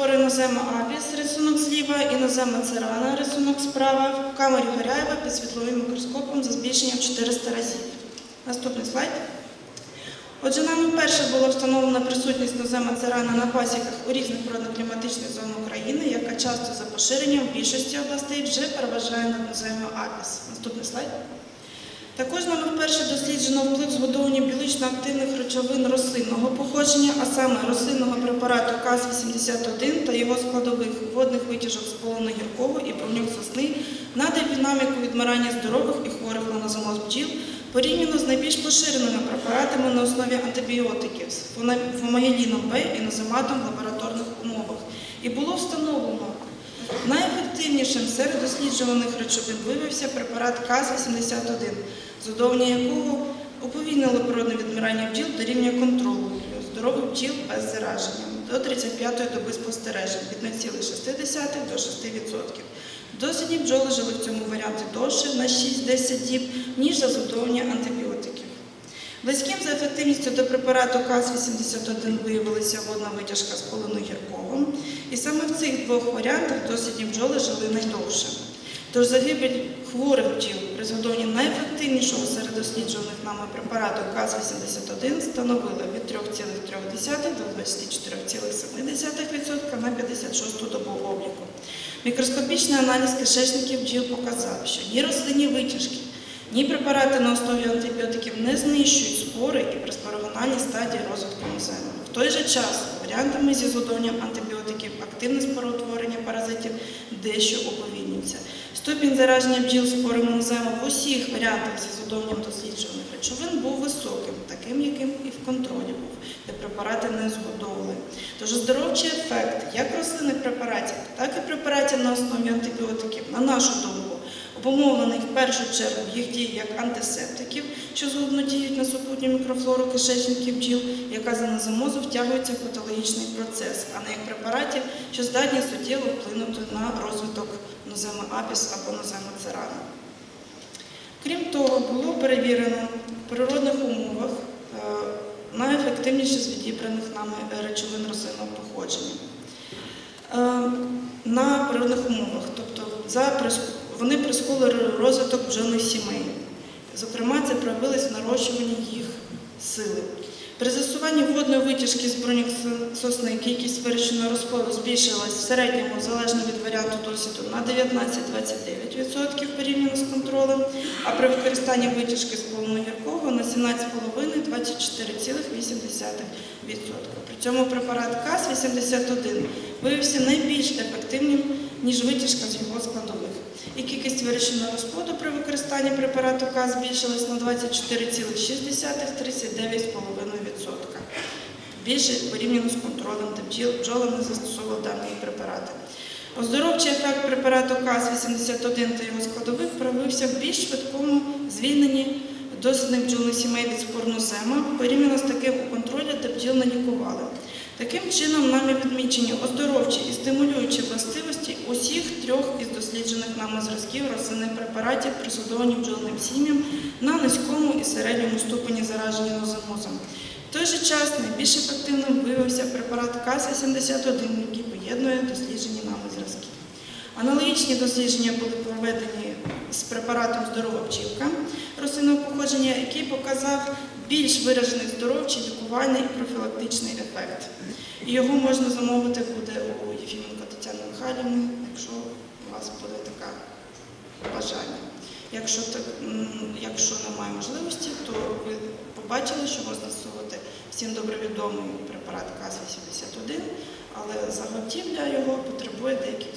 прозора інозема Апіс, рисунок зліва, інозема Церана, рисунок справа, в камері Горяєва під світловим мікроскопом за збільшенням 400 разів. Наступний слайд. Отже, нами вперше була встановлена присутність інозема Церана на пасіках у різних природно-кліматичних зонах України, яка часто за поширенням в більшості областей вже переважає над іноземою Апіс. Наступний слайд. Також нами вперше досліджено вплив згодовування біологічно активних речовин рослинного походження, а саме рослинного препарату КАЗ-81 та його складових водних витяжок з полону гіркого і броньок сосни на динаміку відмирання здорових і хворих на бджіл порівняно з найбільш поширеними препаратами на основі антибіотиків з фомагеліном Б і нозематом в лабораторних умовах. І було встановлено Найефективнішим серед досліджуваних речовин виявився препарат КАЗ-81, задоволення якого уповільнило природне відмирання бджіл до рівня контролю здорових бджіл без зараження до 35-ї доби спостережень від 0,6 до 6%. Досвідні бджоли жили в цьому варіанті довше на 6-10 діб, ніж за задоволення антибіотиків. Близьким за ефективністю до препарату КАЗ-81 виявилася водна витяжка з полину гіркого, і саме в цих двох варіантах дослідні бджоли жили найдовше. Тож загибель хворих бджіл при згодованні найефективнішого серед досліджуваних нами препарату КАЗ-81 становила від 3,3 до 24,7% на 56 добу обліку. Мікроскопічний аналіз кишечників бджіл показав, що ні рослинні витяжки, ні препарати на основі антибіотиків не знищують спори і при стадії розвитку мозему. В той же час варіантами зі згодованням антибіотиків активне спороутворення паразитів дещо уповільнюється. Ступінь зараження бджіл спорами мозему в усіх варіантах зі згодованням досліджуваних речовин був високим, таким, яким і в контролі був, де препарати не згодовували. Тож оздоровчий ефект як рослинних препаратів, так і препаратів на основі антибіотиків, на нашу думку, обумовлений в першу чергу їх дії як антисептиків, що згодно діють на супутню мікрофлору кишечників бджіл, яка за назомозу втягується в патологічний процес, а не як препаратів, що здатні суттєво вплинути на розвиток ноземи апіс або ноземи церана. Крім того, було перевірено в природних умовах е, найефективніше з відібраних нами речовин рослинного походження. Е, На природних умовах, тобто за вони прискорили розвиток бджолних сімей. Зокрема, це проявилось в нарощуванні їх сили. При застосуванні водної витяжки з броньок сосни кількість вирощеного розплоду збільшилась в середньому залежно від варіанту досвіду на 19-29% порівняно з контролем, а при використанні витяжки з полону гіркого на 17,5-24,8%. При цьому препарат КАС-81 виявився найбільш ефективним, ніж витяжка з його складових. І кількість вирощеного розплоду при використанні препарату КАС збільшилась на 24,6-39,5%. Більше порівняно з контролем, де бджоли не застосовували дані препарати. Оздоровчий ефект препарату КАС-81 та його складових проявився в більш швидкому звільненні дослідних бджолних сімей від спорнозема, порівняно з таким у контролі, де бджіл не лікували. Таким чином, нами відмічені оздоровчі і стимулюючі властивості усіх трьох із досліджених нами зразків рослинних препаратів при судованні бджолним сім'ям на низькому і середньому ступені зараження ноземозом. В той же час найбільш ефективним виявився препарат КАС-81, який поєднує досліджені нами зразки. Аналогічні дослідження були проведені з препаратом здорова пчілка рослинного походження, який показав більш виражений здоровчий, лікувальний і профілактичний ефект. Його можна замовити буде у Єфіменко Тетяни Михайлівни, якщо у вас буде таке бажання. Якщо, так, якщо немає можливості, то ви побачили, що можна застосовувати всім добре відомий препарат КАЗ-81, але заготівля його потребує деяких